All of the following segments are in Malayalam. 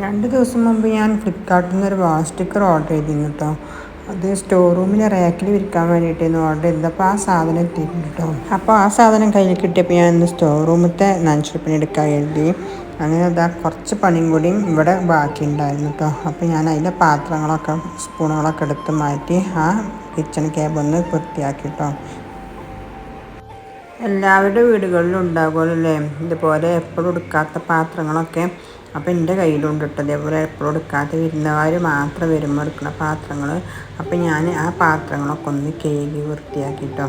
രണ്ട് ദിവസം മുമ്പ് ഞാൻ ഫ്ലിപ്കാർട്ടിൽ നിന്ന് ഒരു വാൾ സ്റ്റിക്കർ ഓർഡർ ചെയ്തിരുന്നു കേട്ടോ അത് സ്റ്റോർ റൂമിലെ റാക്കിൽ വിൽക്കാൻ വേണ്ടിയിട്ടായിരുന്നു ഓർഡർ ചെയ്തത്. അപ്പോൾ ആ സാധനം എത്തിയിട്ടുണ്ട് കേട്ടോ അപ്പോൾ ആ സാധനം കയ്യിൽ കിട്ടിയപ്പോൾ ഞാൻ ഇന്ന് സ്റ്റോർ റൂമത്തെ നനച്ചുപ്പിന് എടുക്കാൻ എഴുതി അങ്ങനെ അതാ കുറച്ച് പണിയും കൂടിയും ഇവിടെ ബാക്കി ഉണ്ടായിരുന്നു കേട്ടോ അപ്പോൾ ഞാൻ അതിന്റെ പാത്രങ്ങളൊക്കെ സ്പൂണുകളൊക്കെ എടുത്ത് മാറ്റി ആ കിച്ചൺ ക്യാബ് ഒന്ന് വൃത്തിയാക്കി കേട്ടോ എല്ലാവരുടെ വീടുകളിലും ഉണ്ടാകുമല്ലോ അല്ലേ ഇതുപോലെ എപ്പോഴും എടുക്കാത്ത പാത്രങ്ങളൊക്കെ അപ്പോൾ എന്റെ കയ്യിലുണ്ട് കേട്ടോ അതേപോലെ എപ്പോഴും എടുക്കാത്ത വിരുന്നുകാർ മാത്രം വരുമ്പോൾ എടുക്കുന്ന പാത്രങ്ങൾ അപ്പോൾ ഞാൻ ആ പാത്രങ്ങളൊക്കെ ഒന്ന് കേകി വൃത്തിയാക്കിട്ടോ.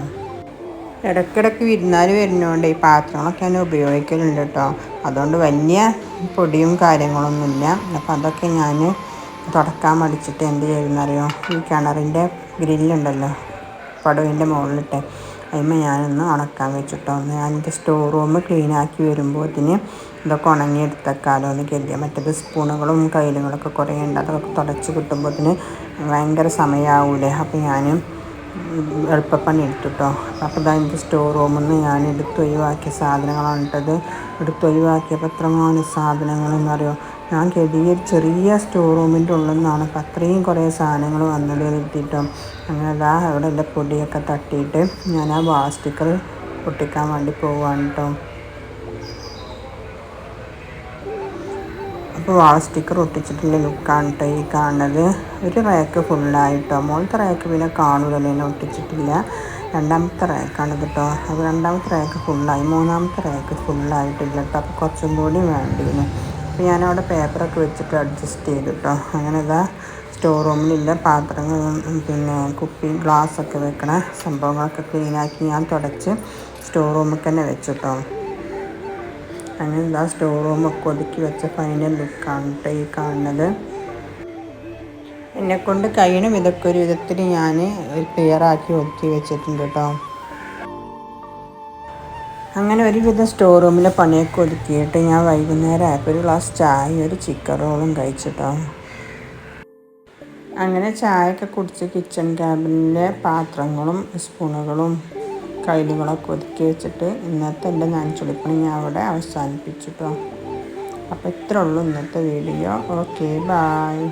ഇടയ്ക്കിടയ്ക്ക് വിരുന്നാർ വരുന്നതുകൊണ്ട് ഈ പാത്രങ്ങളൊക്കെ ഞാൻ ഉപയോഗിക്കലുണ്ട് കേട്ടോ അതുകൊണ്ട് വലിയ പൊടിയും കാര്യങ്ങളൊന്നുമില്ല. അപ്പോൾ അതൊക്കെ ഞാൻ തുടക്കാൻ മടിച്ചിട്ട് എന്ത് ചെയ്യുന്നറിയോ? ഈ കിണറിന്റെ ഗ്രില്ലുണ്ടല്ലോ പടുവിന്റെ മുകളിലിട്ട് അതിന്മേൽ ഞാനൊന്ന് ഉണക്കാൻ വെച്ചിട്ടോ. ഞാൻ എന്റെ സ്റ്റോർ റൂം ക്ലീൻ ആക്കി ഇതിന് ഇതൊക്കെ ഉണങ്ങി എടുത്തേക്കാലോ എന്ന് കരുതിയ. മറ്റേത് സ്പൂണുകളും കയ്യിലുകളൊക്കെ കുറേ ഉണ്ട്. അതൊക്കെ തുടച്ച് കിട്ടുമ്പോഴത്തേന് ഭയങ്കര സമയമാവൂലേ അപ്പോൾ ഞാൻ എളുപ്പപ്പണി എടുത്തിട്ടോ. അപ്പോൾ ഇതാ എന്റെ സ്റ്റോർ റൂമിൽ നിന്ന് ഞാൻ എടുത്ത് ഒഴിവാക്കിയ സാധനങ്ങളാണ് ഇട്ടത് എടുത്ത് ഒഴിവാക്കിയപ്പോൾ എത്രമാണ് സാധനങ്ങളെന്ന് അറിയോ ഞാൻ കരുതിയ ചെറിയ സ്റ്റോർ റൂമിന്റെ ഉള്ളിൽ നിന്നാണ് അപ്പം അത്രയും കുറേ സാധനങ്ങൾ വന്നത് കിട്ടിയിട്ടും. അങ്ങനെ അതാ അവിടെ എന്റെ പൊടിയൊക്കെ തട്ടിയിട്ട് ഞാൻ ആ വാൾ പൊട്ടിക്കാൻ വേണ്ടി പോവാണ് കേട്ടോ അപ്പോൾ വാൾ സ്റ്റിക്കർ ഒട്ടിച്ചിട്ടുള്ള ലുക്കാണ് കേട്ടോ ഈ കാണുന്നത് ഒരു റാക്ക് ഫുള്ളായിട്ടോ മുകളിലത്തെ റാക്ക് പിന്നെ കാണൂലല്ലോ ഒട്ടിച്ചിട്ടില്ല. രണ്ടാമത്തെ റാക്കാണ് കേട്ടോ അപ്പോൾ രണ്ടാമത്തെ റാക്ക് ഫുള്ളായി മൂന്നാമത്തെ റാക്ക് ഫുള്ളായിട്ടില്ല കേട്ടോ അപ്പോൾ കുറച്ചും കൂടി വേണ്ടിയിരുന്നു അപ്പോൾ ഞാനവിടെ പേപ്പറൊക്കെ വെച്ചിട്ട് അഡ്ജസ്റ്റ് ചെയ്തു കേട്ടോ അങ്ങനെ ഇതാ സ്റ്റോർ റൂമിലില്ല പാത്രങ്ങൾ പിന്നെ കുപ്പി ഗ്ലാസ്സൊക്കെ വെക്കണ. സംഭവങ്ങളൊക്കെ ക്ലീനാക്കി ഞാൻ തുടച്ച് സ്റ്റോർ റൂമിൽ തന്നെ വെച്ചു കേട്ടോ അങ്ങനെ ഇതാ സ്റ്റോർ റൂമൊക്കെ ഒതുക്കി വെച്ച ഫൈനൽ ലുക്കാണ് കേട്ടോ ഈ കാണുന്നത്. എന്നെക്കൊണ്ട് കഴിയണം ഇതൊക്കെ ഒരു വിധത്തിൽ ഞാൻ ക്ലിയറാക്കി ഒതുക്കി വെച്ചിട്ടുണ്ട് കേട്ടോ അങ്ങനെ ഒരുവിധം സ്റ്റോർ റൂമിലെ പണിയൊക്കെ ഒതുക്കിയിട്ട് ഞാൻ വൈകുന്നേരം ആയപ്പോൾ ഒരു ഗ്ലാസ് ചായ ഒരു ചിക്കൻ റോളും കഴിച്ചിട്ടോ. അങ്ങനെ ചായയൊക്കെ കുടിച്ച് കിച്ചൺ ക്യാബിനിലെ പാത്രങ്ങളും സ്പൂണുകളും കയ്യിലുകളൊക്കെ ഒതുക്കി വെച്ചിട്ട് ഇന്നത്തെ എന്റെ നനച്ചുളിപ്പണി ഞാൻ അവിടെ അവസാനിപ്പിച്ചിട്ടോ. അപ്പോൾ ഇത്രയുള്ളൂ ഇന്നത്തെ വീഡിയോ ഓക്കെ ബായ്